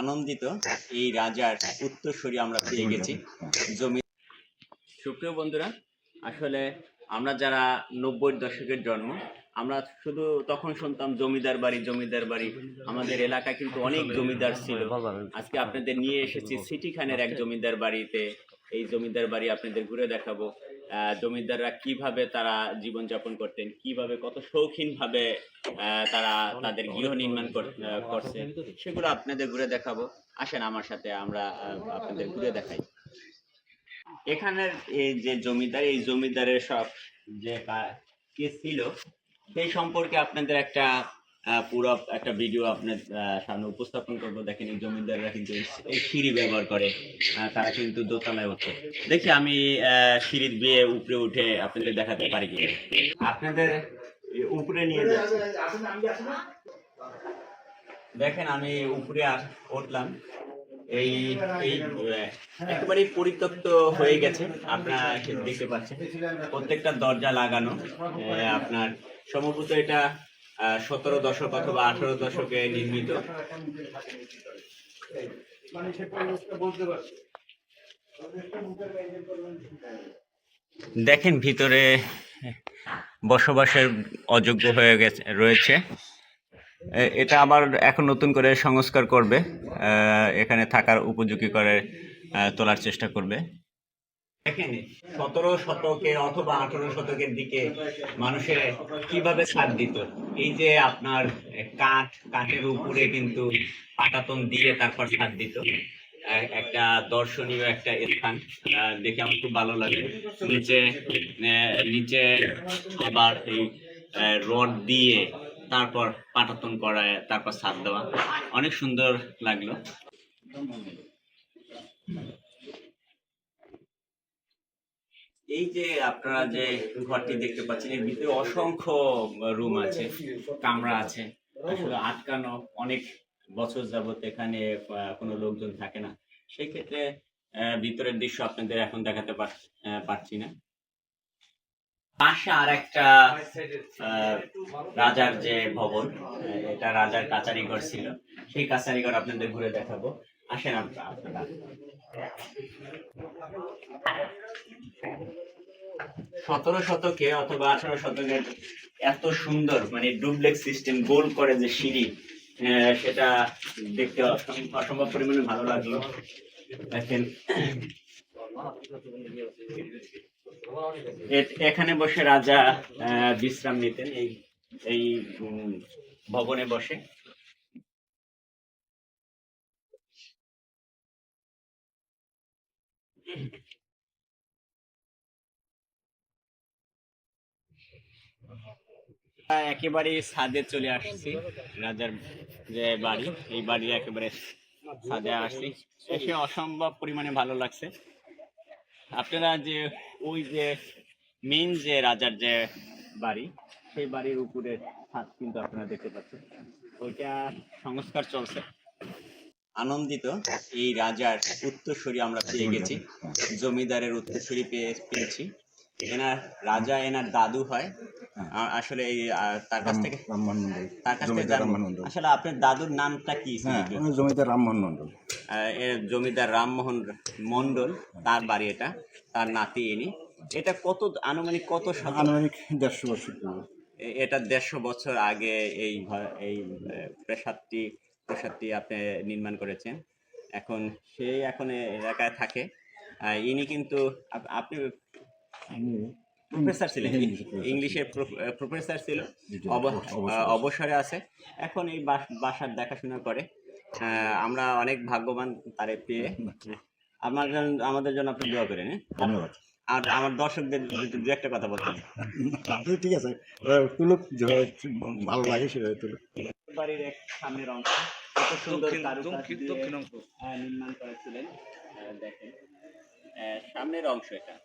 আনন্দিত এই রাজার উত্তরসূরি আমরা পেয়ে গেছি। জমি সুপ্রিয় বন্ধুরা আসলে আমরা যারা নব্বই দশকের জন্ম আমরা শুধু তখন শুনতাম জমিদার বাড়ি জমিদার বাড়ি। আমাদের এলাকায় কিন্তু অনেক জমিদার ছিল। আজকে আপনাদের নিয়ে এসেছি সিটি খানের এক জমিদার বাড়িতে। এই জমিদার বাড়ি আপনাদের ঘুরে দেখাবো। জমিদাররা কীভাবে তারা জীবনযাপন করতেন? কীভাবে কত শৌখিন ভাবে তারা তাদের গৃহ নির্মাণ করছে সেগুলো আপনাদের ঘুরে দেখাবো। আসেন আমার সাথে, আমরা আপনাদের ঘুরে দেখাই। এখানের এই যে জমিদার, এই জমিদারের সব যে কা- ছিল, সেই সম্পর্কে আপনাদের একটা পুরো একটা ভিডিও আপনার সামনে উপস্থাপন করব। দেখেন এই জমিদাররা কিন্তু এই সিঁড়ি ব্যবহার করে। তারা কিন্তু দোতলায় ওঠে দেখি আমি সিঁড়ির বিয়ে উপরে উঠে আপনাদের দেখাতে পারি কি আপনাদের উপরে নিয়ে দেখেন আমি উপরে উঠলাম। এই এই আহ, একেবারে পরিত্যক্ত হয়ে গেছে। আপনারা দেখতে পাচ্ছেন। প্রত্যেকটা দরজা লাগানো। আপনার সম্ভবত এটা সতেরো দশক অথবা আঠারো দশকে নির্মিত। দেখেন ভিতরে বসবাসের অযোগ্য হয়ে গেছে, রয়েছে। এটা আবার এখন নতুন করে সংস্কার করবে এখানে থাকার উপযোগী করে তোলার চেষ্টা করবে। সতেরো শতকে অথবা আঠারো শতকের দিকে মানুষের কীভাবে ছাদ দিত? এই যে আপনার কাঠ, কাঠের উপরে কিন্তু পাটাতন দিয়ে তারপর ছাদ দিত। একটা দর্শনীয় একটা স্থান দেখে আমার খুব ভালো লাগে। নিচে নিচে আবার এই রড দিয়ে তারপর পাটাতন করায় তারপর ছাদ দেওয়া। অনেক সুন্দর লাগল। এই যে আপনারা যে ঘরটি দেখতে পাচ্ছেন, এর ভিতরে অসংখ্য রুম আছে, কামরা আছে। আসলে আটকানো অনেক বছর যাবত এখানে কোনো লোকজন থাকে না। সেই ক্ষেত্রে ভিতরের দৃশ্য আপনাদের এখন দেখাতে পার- পারছি না। পাশে আর একটা রাজার যে ভবন এটা রাজার কাচারিঘর ছিল। সেই কাচারিঘর আপনাদের ঘুরে দেখাবো। আসেন আপ- আপনারা। সতেরো শতকে অথবা আঠারো শতকের এত সুন্দর মানে ডুপ্লেক্স সিস্টেম গোল করে যে সিঁড়ি সেটা দেখতে অসম- অসম্ভব পরিমাণে ভালো লাগল। দেখেন এখানে বসে রাজা বিশ্রাম নিতেন, এই এই ভবনে বসে। একেবারে ছাদে চলে আসছি। রাজার যে বাড়ি, এই বাড়ি একেবারে ছাদে আসছি। এসে অসম্ভব পরিমাণে ভালো লাগছে। আপনারা যে, ওই যে মেইন যে রাজার যে বাড়ি, সেই বাড়ির উপরে ছাদ কিন্তু আপনারা দেখতে পাচ্ছেন। ওইটা সংস্কার চলছে। আনন্দিত এই রাজার উত্তরসূরি আমরা পেয়ে গেছি। জমিদারের উত্তরসূরি পেয়ে পেয়েছি। এনার রাজা এনার দাদু হয়। আসলে এই তার কাছ থেকে রামমোহন মন্ডল তার কাছ থেকে রামমোহন মন্ডল আসলে আপনার দাদুর নামটা কি হ্যাঁ জমিদার রামমোহন মন্ডল জমিদার রামমোহন মন্ডল তার বাড়ি এটা তার নাতি ইনি। এটা কত আনুমানিক কত আনুমানিক দেড়শো বছর এটা দেড়শো বছর আগে এই এই প্রাসাদটি প্রাসাদটি আপনি নির্মাণ করেছেন। এখন সে এখন এলাকায় থাকে। ইনি কিন্তু আপনি প্রফেসর ছিলেন ইংলিশের প্রফেসর ছিল। অবসরে আছে। এখন এই বাসার দেখাশোনা করে। আমরা অনেক ভাগ্যবান তারে পেয়ে। আমার আমাদের জন্য আপনি দোয়া করেন হ্যাঁ? ধন্যবাদ। আর আমার দর্শকদের দু- একটা কথা বলতেন ঠিক আছে। তুলুক ভালো লাগে সেভাবে তুলুক। বাড়ির এক সামনের অংশ কত সুন্দর নির্মাণ করেছিলেন। দেখেন। সামনের অংশ এটা।